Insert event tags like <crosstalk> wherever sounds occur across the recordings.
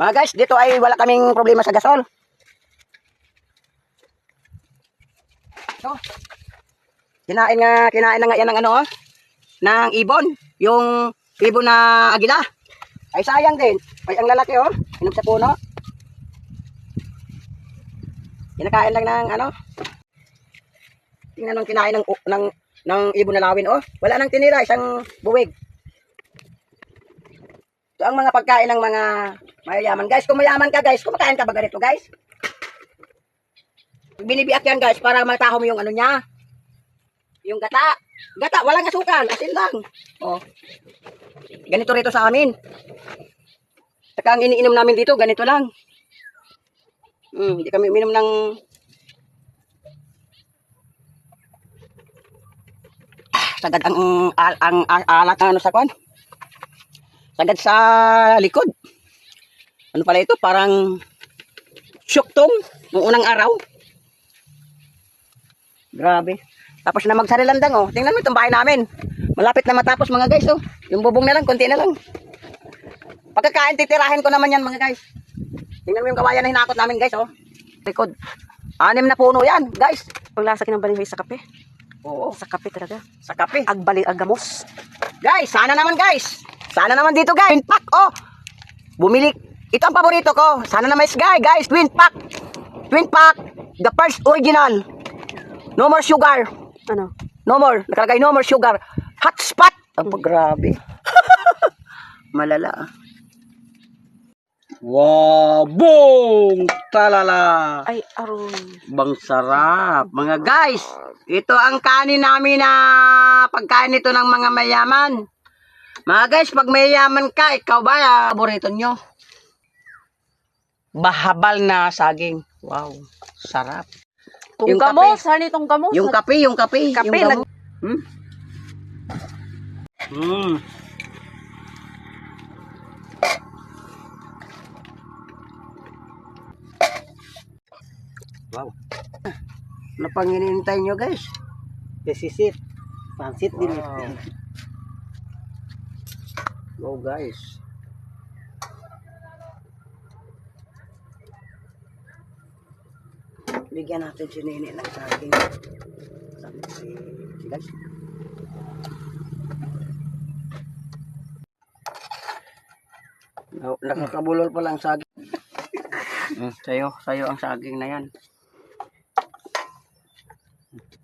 Mga guys, dito ay wala kaming problema sa gasol. So, kinain nga, kinain na nga yan ng ano, oh, ng ibon. Yung ibon na agila. Ay sayang din. Ay ang lalaki, oh, hinog sa puno. Kinakain lang ng ano. Tingnan nung kinain ng, ng, ng ibon na lawin, oh. Wala nang tinira, isang buwig. Ito ang mga pagkain ng mga mayayaman. Guys, kung mayaman ka guys, kumakain ka ba ganito guys? Binibiak yan guys para matahom yung ano niya. Yung gata. Gata, walang asukal. Asin lang. Oh. Ganito rito sa amin. Saka ang iniinom namin dito, ganito lang. Hmm, hindi kami uminom ng Ah, sagad ang ang, ang, alat ano sa kwan. Sagad sa likod. Ano pala ito? Parang syuktong noong unang araw. Grabe. Tapos na magsarilandang oh. Tingnan mo itong bahay namin. Malapit na matapos mga guys oh. Yung bubong na lang, konti na lang. Pagkakain, titirahin ko naman yan mga guys. Tingnan mo yung kawayan na hinakot namin guys oh. Likod. Anim na puno yan guys. Paglasa kinang sa kape. Oo. Sa kape talaga. Sa kape. Agbali agamos. Guys, sana naman guys. Sana naman dito guys. Pack, oh. Bumili. Ito ang paborito ko. Sana naman is guy, guys. Twin pack. Twin pack. The first original. No more sugar. Ano? No more. Nakalagay no more sugar. Hot spot. Ang grabe. <laughs> Malala. ah. Wow, boom! Talala! Ay, aroy. Bang sarap. Mga guys, ito ang kanin namin na pagkain ito ng mga mayaman. Mga guys, pag mayaman ka, ikaw ba, ah, paborito nyo? Bahabal na saging. Wow, sarap. Yung Tungkamos, hani tungkamos. Yung kape, yung kape. Kape, yung nag- damo. Hmm? Hmm. Wow. Pang hinihintay nyo guys? Desisit. Pansit din. Wow. Go guys. Bigyan natin si Nene ng saging. Sabi si si guys. Na- Nakakabulol pa lang saging. <laughs> Mm, sayo, sayo ang saging na yan.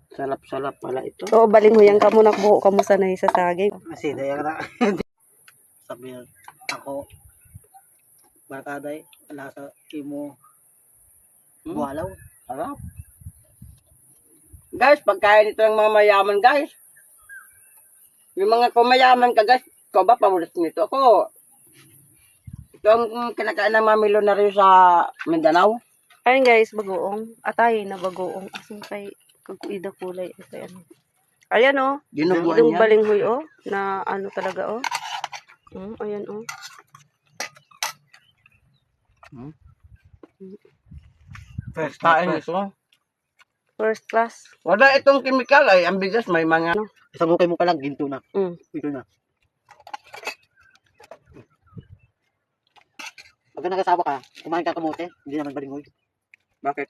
Salap-salap pala ito. Oo, baling mo yan ka muna buho ka mo sanay sa saging. Kasi daya na. <laughs> Sabi ako, barkaday, nasa imo, Hmm? buhalaw. Sarap. Guys, pagkain ito ng mga mayaman, guys. Yung mga kumayaman ka, guys, ikaw ba paborito nito? Ako, ito ang kinakain ng mga milyonaryo sa Mindanao. Ayun guys, bagoong. Atay na bagoong. Asin kay kaguida kulay. Kay ano. Ayan oh. Dinuguan Yung balinghoy oh. Na ano talaga oh. Mm, ayan oh. First Kain ito. First class. Wala itong chemical ay ang bigas may mga Isang mukay mo pa lang, ginto na. Mm. Ito na. Pag nakasawa ka, kumain ka kamote, hindi naman balingoy. bakit?